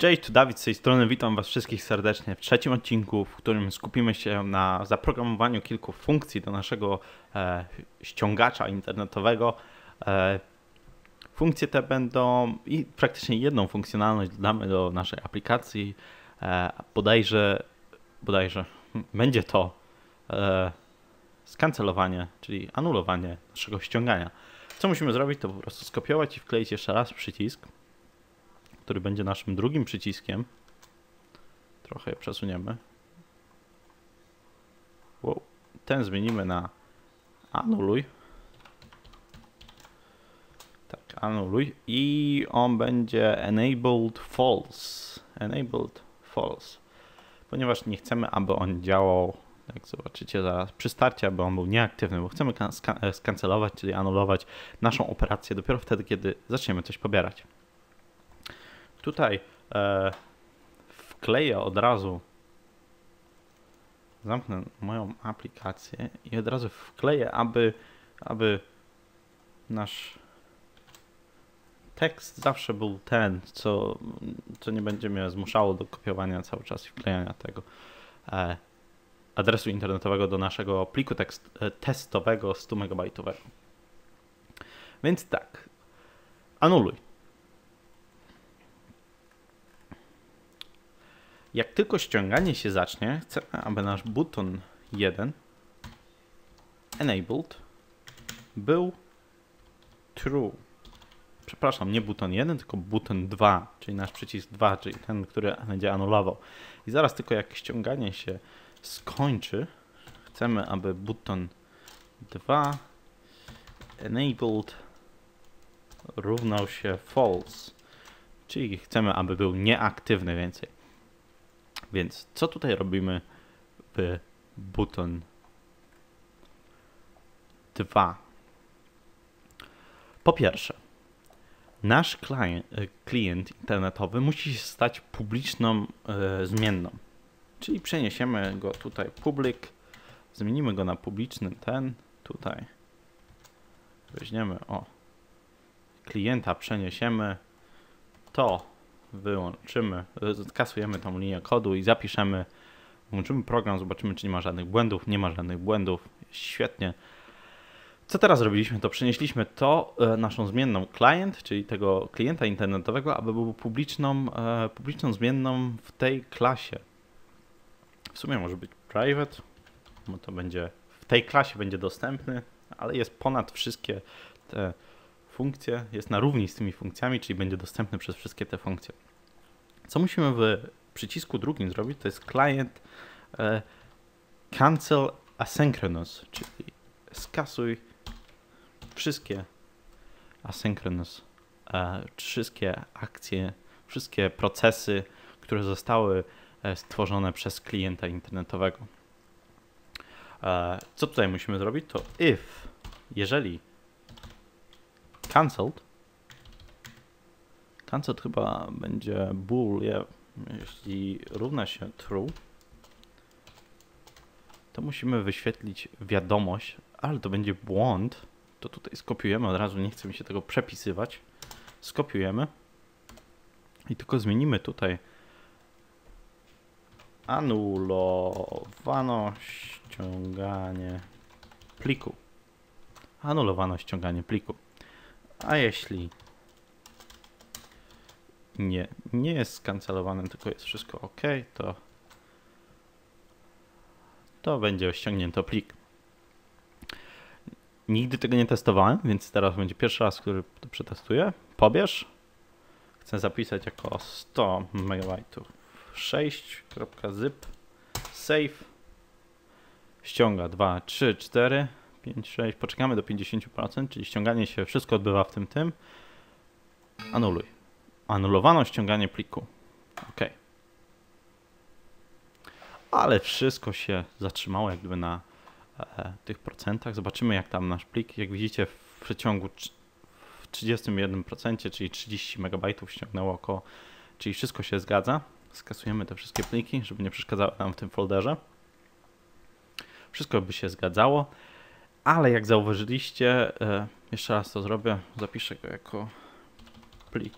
Cześć, tu Dawid z tej strony, witam Was wszystkich serdecznie w trzecim odcinku, w którym skupimy się na zaprogramowaniu kilku funkcji do naszego e, ściągacza internetowego. E, funkcje te będą i praktycznie jedną funkcjonalność dodamy do naszej aplikacji. E, bodajże, bodajże będzie to e, skancelowanie, czyli anulowanie naszego ściągania. Co musimy zrobić, to po prostu skopiować i wkleić jeszcze raz przycisk który będzie naszym drugim przyciskiem. Trochę je przesuniemy. Wow. Ten zmienimy na anuluj. Tak, anuluj. I on będzie enabled false. Enabled false. Ponieważ nie chcemy, aby on działał, jak zobaczycie zaraz, przy starcie, aby on był nieaktywny, bo chcemy skancelować, czyli anulować naszą operację dopiero wtedy, kiedy zaczniemy coś pobierać. Tutaj e, wkleję od razu, zamknę moją aplikację i od razu wkleję, aby, aby nasz tekst zawsze był ten, co, co nie będzie mnie zmuszało do kopiowania cały czas i wklejania tego e, adresu internetowego do naszego pliku tekst, e, testowego 100 MB. Więc tak, anuluj. Jak tylko ściąganie się zacznie, chcemy, aby nasz buton 1 enabled był true. Przepraszam, nie buton 1, tylko buton 2, czyli nasz przycisk 2, czyli ten, który będzie anulował. I zaraz tylko jak ściąganie się skończy, chcemy, aby buton 2 enabled równał się false. Czyli chcemy, aby był nieaktywny więcej. Więc co tutaj robimy w button 2? Po pierwsze, nasz klient, klient internetowy musi się stać publiczną e, zmienną. Czyli przeniesiemy go tutaj public, zmienimy go na publiczny ten, tutaj weźmiemy, o, klienta przeniesiemy, to wyłączymy, kasujemy tą linię kodu i zapiszemy, włączymy program, zobaczymy, czy nie ma żadnych błędów. Nie ma żadnych błędów, świetnie. Co teraz zrobiliśmy? To przenieśliśmy to, e, naszą zmienną client, czyli tego klienta internetowego, aby był publiczną, e, publiczną zmienną w tej klasie. W sumie może być private, bo to będzie w tej klasie będzie dostępny, ale jest ponad wszystkie te funkcje, jest na równi z tymi funkcjami, czyli będzie dostępny przez wszystkie te funkcje. Co musimy w przycisku drugim zrobić, to jest client e, cancel asynchronous, czyli skasuj wszystkie asynchronous, e, wszystkie akcje, wszystkie procesy, które zostały e, stworzone przez klienta internetowego. Co tutaj musimy zrobić, to if, jeżeli cancelled. Cancelled chyba będzie bool, jeśli równa się true, to musimy wyświetlić wiadomość, ale to będzie błąd, to tutaj skopiujemy od razu, nie chce mi się tego przepisywać. Skopiujemy i tylko zmienimy tutaj anulowano ściąganie pliku. Anulowano ściąganie pliku. A jeśli nie, nie jest skancelowane, tylko jest wszystko ok, to to będzie ściągnięto plik. Nigdy tego nie testowałem, więc teraz będzie pierwszy raz, który to przetestuję. Pobierz. Chcę zapisać jako 100 MB 6.zip save ściąga 2, 3, 4 5, 6, poczekamy do 50%, czyli ściąganie się, wszystko odbywa w tym tym. Anuluj. Anulowano ściąganie pliku. OK. Ale wszystko się zatrzymało jakby na e, tych procentach. Zobaczymy jak tam nasz plik, jak widzicie w przeciągu w 31%, czyli 30 MB ściągnęło około, czyli wszystko się zgadza. Skasujemy te wszystkie pliki, żeby nie przeszkadzały nam w tym folderze. Wszystko by się zgadzało. Ale jak zauważyliście, e, jeszcze raz to zrobię, zapiszę go jako plik,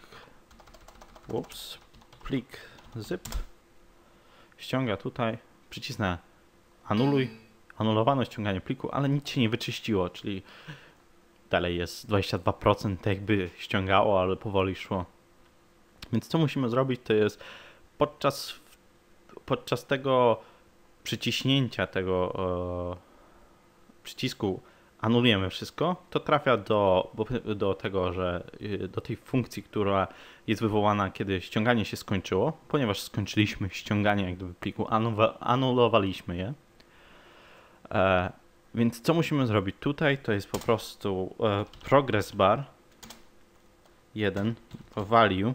ups, plik zip, ściąga tutaj, przycisnę anuluj, anulowano ściąganie pliku, ale nic się nie wyczyściło, czyli dalej jest 22%, tak jakby ściągało, ale powoli szło. Więc co musimy zrobić, to jest podczas, podczas tego przyciśnięcia tego e, przycisku anulujemy wszystko, to trafia do, do tego, że y, do tej funkcji, która jest wywołana, kiedy ściąganie się skończyło, ponieważ skończyliśmy ściąganie jak gdyby pliku, anulowaliśmy je. E, więc co musimy zrobić tutaj, to jest po prostu e, progress bar 1 value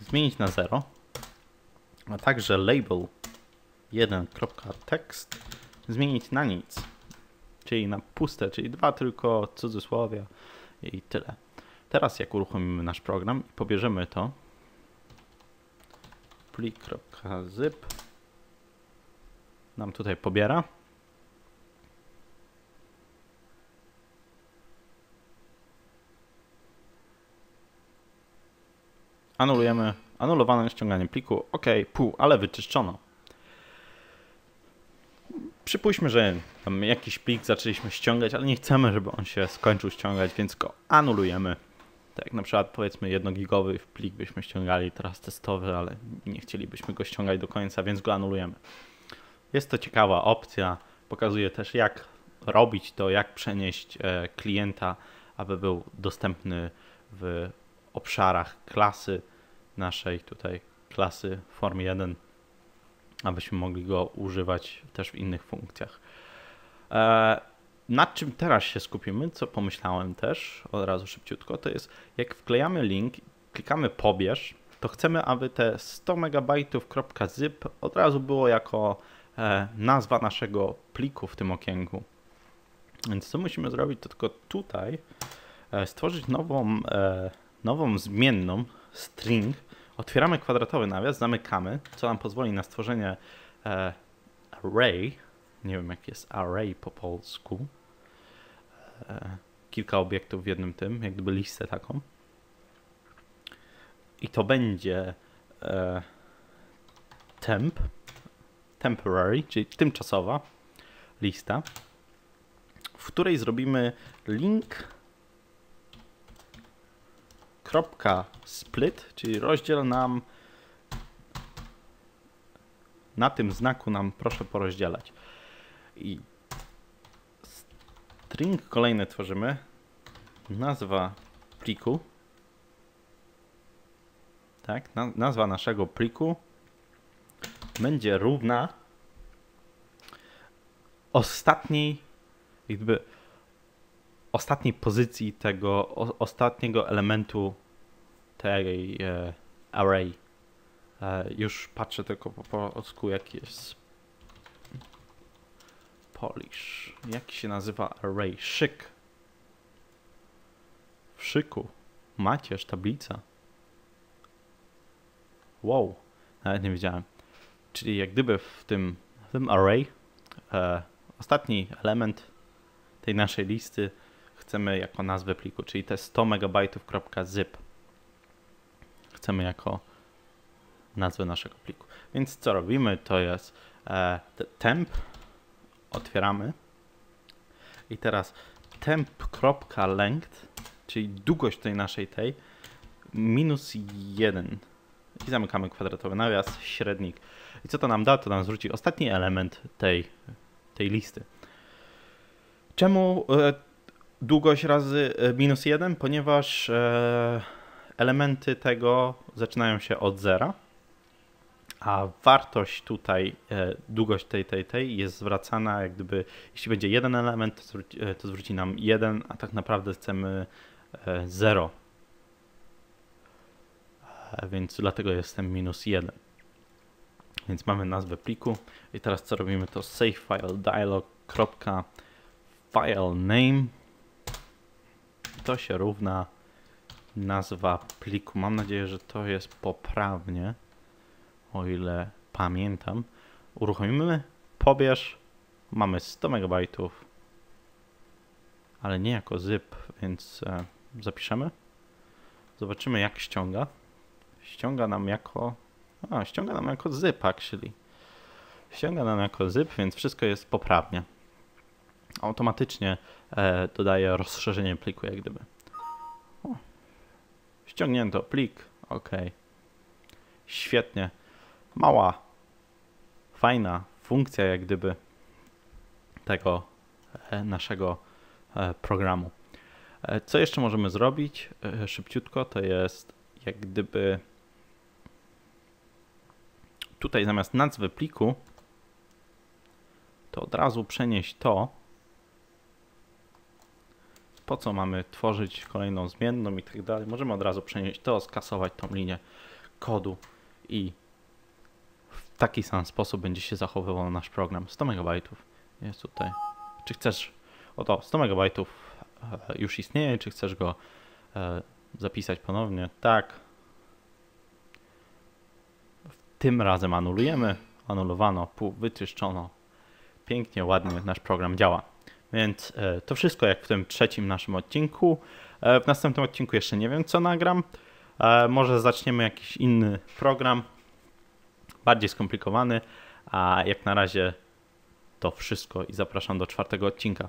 zmienić na 0, a także label 1.text zmienić na nic czyli na puste, czyli dwa tylko cudzysłowia i tyle. Teraz jak uruchomimy nasz program i pobierzemy to plik.zip nam tutaj pobiera. Anulujemy anulowane ściąganie pliku. OK, pół, ale wyczyszczono. Przypuśćmy, że tam jakiś plik zaczęliśmy ściągać, ale nie chcemy, żeby on się skończył ściągać, więc go anulujemy. Tak na przykład powiedzmy jednogigowy plik byśmy ściągali, teraz testowy, ale nie chcielibyśmy go ściągać do końca, więc go anulujemy. Jest to ciekawa opcja, pokazuje też jak robić to, jak przenieść e, klienta, aby był dostępny w obszarach klasy naszej tutaj klasy Form 1 abyśmy mogli go używać też w innych funkcjach. E, nad czym teraz się skupimy, co pomyślałem też od razu szybciutko, to jest jak wklejamy link, klikamy pobierz, to chcemy, aby te 100 MB.zip od razu było jako e, nazwa naszego pliku w tym okienku. Więc co musimy zrobić, to tylko tutaj e, stworzyć nową, nową zmienną string, Otwieramy kwadratowy nawias, zamykamy, co nam pozwoli na stworzenie e, array. Nie wiem, jak jest array po polsku. E, kilka obiektów w jednym tym, jak gdyby listę taką. I to będzie e, temp, temporary, czyli tymczasowa lista, w której zrobimy link kropka split, czyli rozdziel nam na tym znaku nam proszę porozdzielać. I string kolejny tworzymy. Nazwa pliku. Tak, nazwa naszego pliku będzie równa ostatniej jakby ostatniej pozycji tego o, ostatniego elementu tej e, array. E, już patrzę tylko po polsku, jaki jest Polish. Jak się nazywa array? Szyk. W szyku. Macierz, tablica. Wow. Nawet nie wiedziałem. Czyli jak gdyby w tym, w tym array e, ostatni element tej naszej listy chcemy jako nazwę pliku, czyli te 100 MB.zip chcemy jako nazwę naszego pliku. Więc co robimy, to jest e, temp, otwieramy i teraz temp.length, czyli długość tej naszej tej, minus 1 i zamykamy kwadratowy nawias, średnik. I co to nam da? To nam zwróci ostatni element tej, tej listy. Czemu e, długość razy e, minus 1? Ponieważ e, elementy tego zaczynają się od zera, a wartość tutaj, e, długość tej, tej, tej jest zwracana jak gdyby, jeśli będzie jeden element, to zwróci, to zwróci nam jeden, a tak naprawdę chcemy 0. Więc dlatego jestem minus 1. Więc mamy nazwę pliku i teraz co robimy to save file dialog. file name to się równa nazwa pliku. Mam nadzieję, że to jest poprawnie, o ile pamiętam. Uruchomimy, pobierz, mamy 100 MB, ale nie jako zip, więc e, zapiszemy. Zobaczymy jak ściąga. ściąga nam jako, a, ściąga nam jako zip actually. Ściąga nam jako zip, więc wszystko jest poprawnie. Automatycznie e, dodaje rozszerzenie pliku jak gdyby. O, ściągnięto plik, ok. Świetnie. Mała, fajna funkcja jak gdyby tego e, naszego e, programu. E, co jeszcze możemy zrobić szybciutko, to jest jak gdyby tutaj zamiast nazwy pliku to od razu przenieść to po co mamy tworzyć kolejną zmienną i tak dalej. Możemy od razu przenieść to, skasować tą linię kodu i w taki sam sposób będzie się zachowywał nasz program. 100 MB jest tutaj. Czy chcesz, oto 100 MB już istnieje, czy chcesz go e, zapisać ponownie? Tak. Tym razem anulujemy. Anulowano, pół wyczyszczono. Pięknie, ładnie nasz program działa. Więc e, to wszystko jak w tym trzecim naszym odcinku. W następnym odcinku jeszcze nie wiem co nagram. Może zaczniemy jakiś inny program, bardziej skomplikowany, a jak na razie to wszystko i zapraszam do czwartego odcinka.